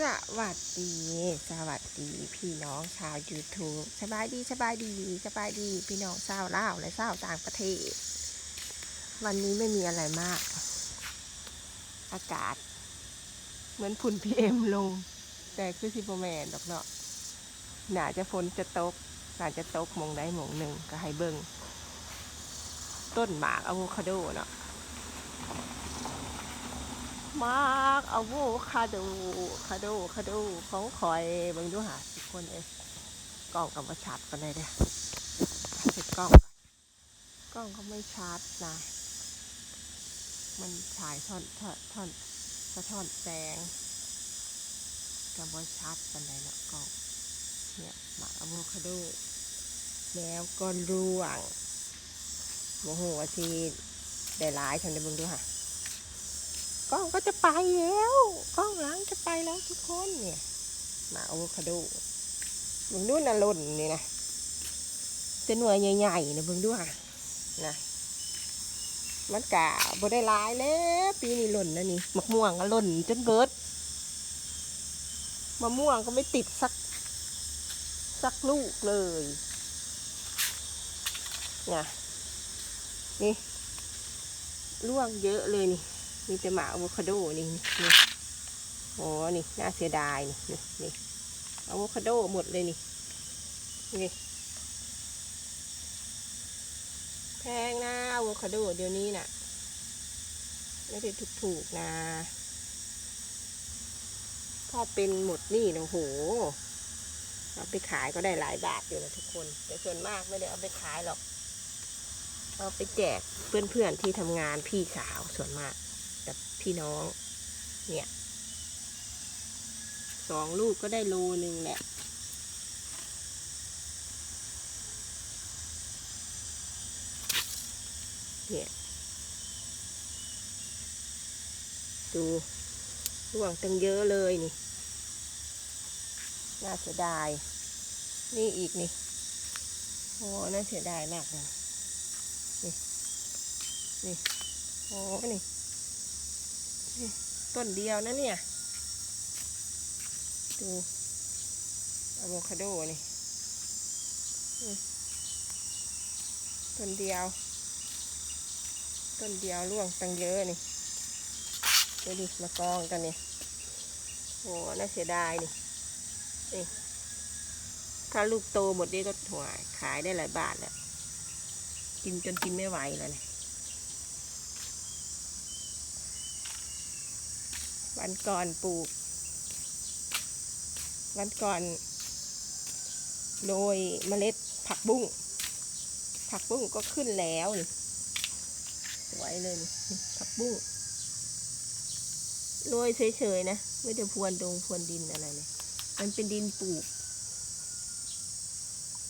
สวัสดี สวัสดีพี่น้องชาว YouTube สบายดีสบายดีสบายดี พี่น้องชาวลาวและชาวต่างประเทศ วันนี้ไม่มีอะไรมาก อากาศ เหมือนฝุ่นพีเอ็มลง แต่คือซิโปแมนดอกเนาะหนาจะฝนจะตกหนาจะตกมองได้มองหนึ่งก็ให้เบิงต้นหมากอะโวคาโดเนาะ มาร์กอะโวคาโดคาโดคาโดของคอยเบิ่งดูหาสิคนเองกล้องกับมาชัดกันเลยเด้อเสร็จกล้องกล้องก็ไม่ชัดนะ มันฉายท่อนท่อนท่อนสะท้อนแสงกับว่าชัดกันเลยเนาะกล้องเนี่ยหมากอะโวคาโดแล้วก็ร่วงโมโหว่าทีได้หลายฉันได้เบิ่งดูค่ะ ล้องก็จะไปแล้วกล้องหลังจะไปแล้วทุกคนเนี่ย มาอะโวคาโดเบิ่งดูนะล่นนี่นะจะหน่วยใหญ่ๆนะเบิ่งดูอะนะมันกะบ่ได้ลายแล้วปีนี้หล่นนะนี่มะม่วงก็หล่นจนเบิดมะม่วงก็ไม่ติดสัก สักลูกเลยเนี่ยนี่ร่วงเยอะเลยนี่ มีแต่หมาอะโวคาโดนี่นี่โอ้นี่น่าเสียดายนี่นี่นี่อะโวคาโดหมดเลยนี่นี่แพงนะอะโวคาโดเดี๋ยวนี้น่ะไม่ได้ถูกๆนะพ่อเป็นหมดนี่นะโหเอาไปขายก็ได้หลายบาทอยู่นะทุกคน แต่ส่วนมากไม่ได้เอาไปขายหรอก เอาไปแจกเพื่อนๆที่ทำงานพี่สาวส่วนมาก กับพี่น้อง เนี่ยสองลูกก็ได้โลนึงแหละเนี่ยดูร่วงตั้งเยอะเลยนี่ น่าเสียดาย นี่อีกนี่ โอ้น่าเสียดายมากเลยนี่ นี่ โอ้นี่ ต้นเดียวนะเนี่ย ดูอะโวคาโดนี่ต้นเดียว ต้นเดียวร่วงตั้งเยอะนี่ดูดิมากองกันเนี่ยโอ้น่าเสียดายนี่นี่ถ้าลูกโตหมดนี้ก็ถวายขายได้หลายบาทแล้วกินจนกินไม่ไหวแล้วเนี่ย วันก่อนปลูก วันก่อนโรยเมล็ดผักบุ้ง ผักบุ้งก็ขึ้นแล้วนี่สวยเลยผักบุ้งโรยเฉยๆนะ ไม่ได้พรวนดงพรวนดินอะไรเลยมันเป็นดินปลูก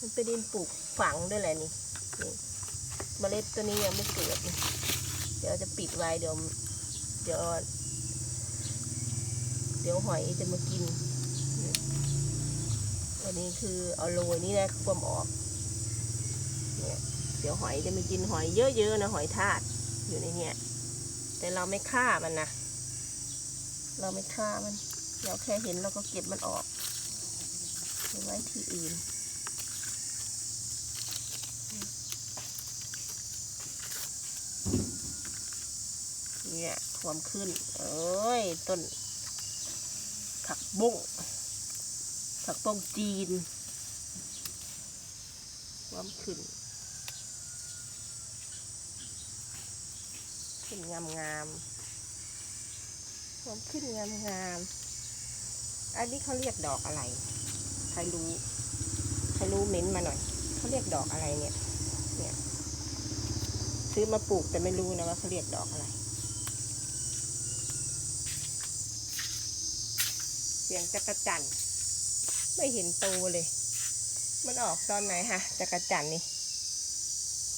มันเป็นดินปลูกฝังด้วยแหละนี่นเมล็ดตัวนี้ยังไม่เกิด เดี๋ยวจะปิดไว้เดี๋ยวเดี๋ยว เดี๋ยวหอยจะมากินอันนี้คือเอาโรยนี่นะความออก เนี่ยเดี๋ยวหอยจะมากินหอยเยอะๆนะหอยทากอยู่ในเนี่ยแต่เราไม่ฆ่ามันนะ เราไม่ฆ่ามัน เราแค่เห็นเราก็เก็บมันออกไปไว้ที่อื่นเนี่ยความขึ้น เอ้ย ต้น ผักบุ้งผักบุ้งจีนความขึ้น ขึ้นงามงามความขึ้นงามงามอันนี้เขาเรียกดอกอะไร ใครรู้ ใครรู้เม้นต์มาหน่อย เขาเรียกดอกอะไรเนี่ย เนี่ย ซื้อมาปลูกแต่ไม่รู้นะว่าเขาเรียกดอกอะไร สียงจักรจันไม่เห็นโตเลย มันออกตอนไหนฮะจักรจันนี่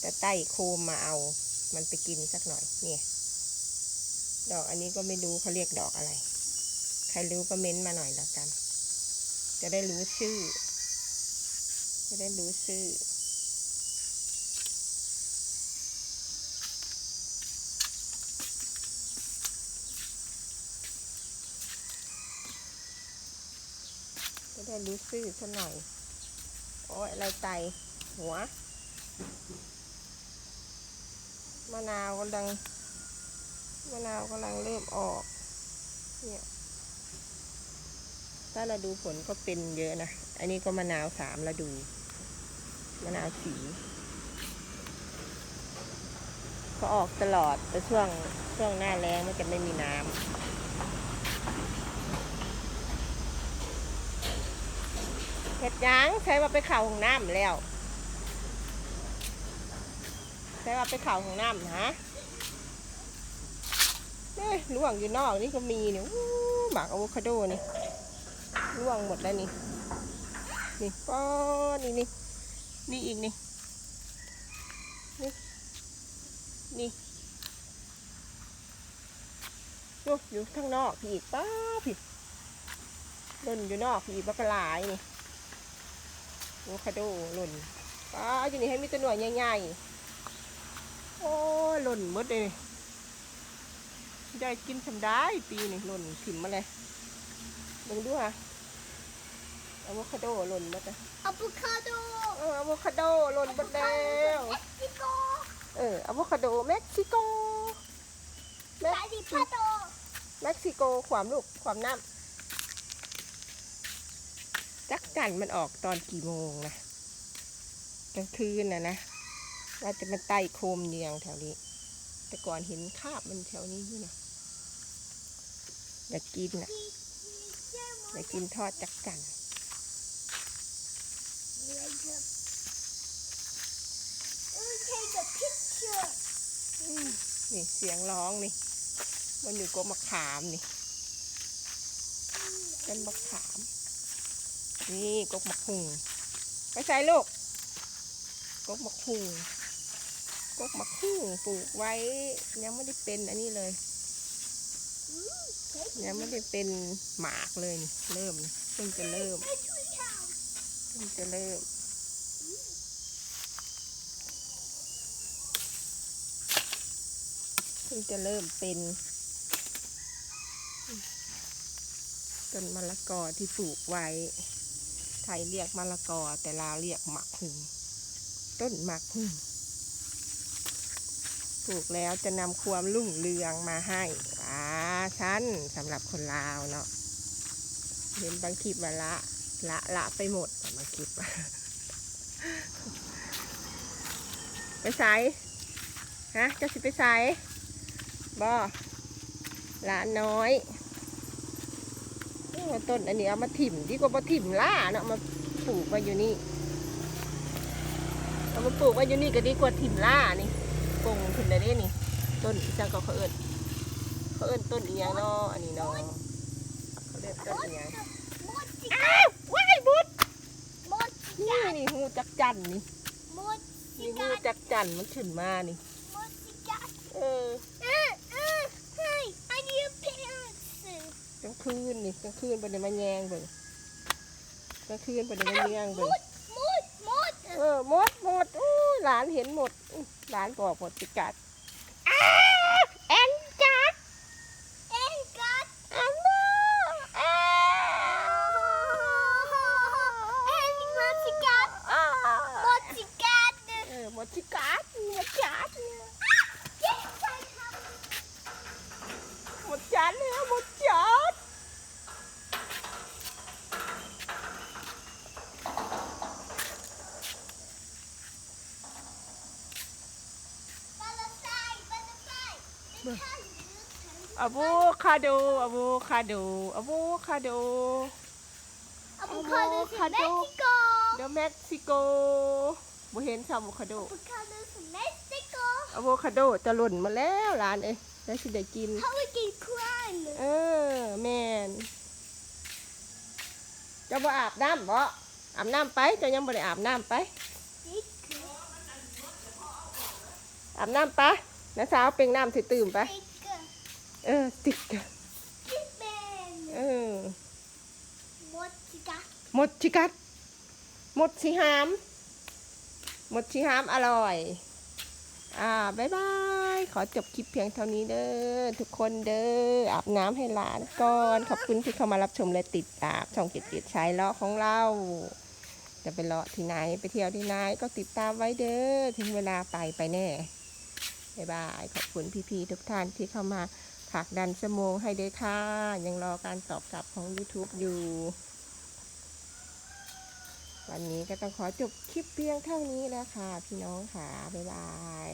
จะไต่โคมมาเอา มันไปกินสักหน่อยเนี่ยดอกอันนี้ก็ไม่รู้เขาเรียกดอกอะไร ใครรู้ก็เม้นต์มาหน่อยละกัน จะได้รู้ชื่อ จะได้รู้ชื่อ ได้รู้ซื่อซะหน่อย โอ้ยอะไรไตหัว มะนาวกำลัง มะนาวกำลังเริ่มออก เนี่ย ถ้าเราดูผลก็เป็นเยอะนะ อันนี้ก็มะนาวสามเราดู มะนาวสี ก็ออกตลอดแต่ช่วงช่วงหน้าแรงมันจะไม่มีน้ำ เห็ดยังใช้ว่าไปเข่าของน้ำแล้ว ใช้ว่าไปเข่าของน้ำฮะนี่ล่วงอยู่นอกนี่ก็มีเนี่ยหมากอะโวคาโดนี่ล่วงหมดแล้วนี่ นี่ป้อนนี่นี่นี่อีกนี่ นี่ นี่โอ้อยู่ข้างนอกพี่อีกป้าพี่หล่นอยู่นอกพี่อีกบักกะหลายนี่ โวคาโดหล่นป้าอยู่นี่ให้มีแตัวหน่วยใหญ่ๆ โอ้ยหล่นหมดเลยนี่ได้กินสำได้ปีนี่หล่นถิ่มมาเลยลองดูฮะอะโวคาโดหล่นหมดเลยอะโวคาโดเอออะโวคาโดหล่นหมดแล้วเม็กซิโกเอออะโวคาโดเม็กซิโกเม็กลาดิซิพาโดเม็กซิโกความลูกความน้ำ จักจันมันออกตอนกี่โมงนะกลางคืนนะนะว่าจะมันไต่โคมเนียงแถวนี้ แต่ก่อนเห็นคาบมันแถวนี้อยู่นะอยากกินนะอยากกินทอดจักจันนี่เสียงร้องนี่ มันอยู่กบมะขามนี่ต้นมะขาม นี่กกมะคุงไปใส่ลูกกกมะคุงกกมะคุงปลูกไว้ ยังไม่ได้เป็นอันนี้เลยยังไม่ได้เป็นหมากเลยนี่เริ่มเพิ่งจะเริ่มเพิ่งจะเริ่มเพิ่งจะเริ่มเป็นต้นมะละกอที่ปลูกไว้ ไทยเรียกมะละกอ แต่ลาวเรียกหมักหึงต้นหมักหึงปลูกแล้วจะนำความรุ่งเรืองมาให้อ่าชั้นสำหรับคนลาวเนาะเห็นบางคลิปมาละ ละละไปหมดบางคลิปไปใส่ฮะจะสิไปใส่บ่ลานน้อย ต้นอันนี้เอามาถิ่มดีกว่ามาถิ่มล่าเนาะเอามาปลูกไว้อยู่นี่เอามาปลูกไว้อยู่นี่ก็ดีกว่าถิ่มล่านี่ปงขึ้นได้เด้นี่ ต้นอีจังก็เขาเอิญเขาเอิญต้นอีหยังเนาะอันนี้เนาะเขาเรียกต้นอีหยังมดจิอ้าวว้ายบุดมดนี่นี่หูจักจันนี่มดจินี่หูกัดจักจันมันขึ้นมานี่มดจิกัดเออเออเออ Hey I need a parents กลางคื นนี่กลางคืนไปเดี๋ยวมาแยงเบิ่งกลางคืนไปเดี๋ยวมาแยงมเบิ่งดมดมดเออหมดหมดอู้หลานเห็นหมดอู้หลานบอกหมดสิกัดอ้าแอนกัด เอ็นกัด อันน่าอ้า เอ็นมดจิกัด อ้าม ดจิกัด เออหมดสิกัดหมดจัดเนี่ย เย้ใช่ครับ หมดจัดแล้วหมดจัด บัลลังก์ไซบัลลังก์ไซ อะโวคาโดอะโวคาโดอะโวคาโด Avocado from Avocado. Mexico. เดยวเม็กซิโกบ่เห็นซะอะโวคาโด Avocado from Mexico. อะโวคาโดจะหล่นมาแล้วหลานเอ้ยแล้วสิได้กิน Pelican crime. เออแมนเจะบ่อาบน้ำบ่อาบน้ำไปเจะยังบ่ได้อาบน้ำไปอาบน้ำไป น้าสาวเป่งน้ำสิตื่มไป Sticker. เออติด Stickman. เออ What you got? หมดชิกัดหมดชิหามหมดชิหามอร่อย อ่าบ๊ายบาย ขอจบคลิปเพียงเท่านี้เด้อทุกคนเด้ออาบน้ำให้หลานก่อน ขอบคุณที่เข้ามารับชมและติดตามช่องเกียรติเกียรติชายเลาะของเราจะไปเลาะที่ไหนไปเที่ยวที่ไหนก็ติดตามไว้เด้อถึงเวลาไปไปแน่ บ๊ายบาย ขอบคุณพี่ๆทุกท่านที่เข้ามาผลักดันสมองให้ได้ค่ะ ยังรอการตอบกลับของ YouTube อยู่ วันนี้ก็ต้องขอจบคลิปเพียงเท่านี้แล้วค่ะ พี่น้องค่ะ บ๊ายบาย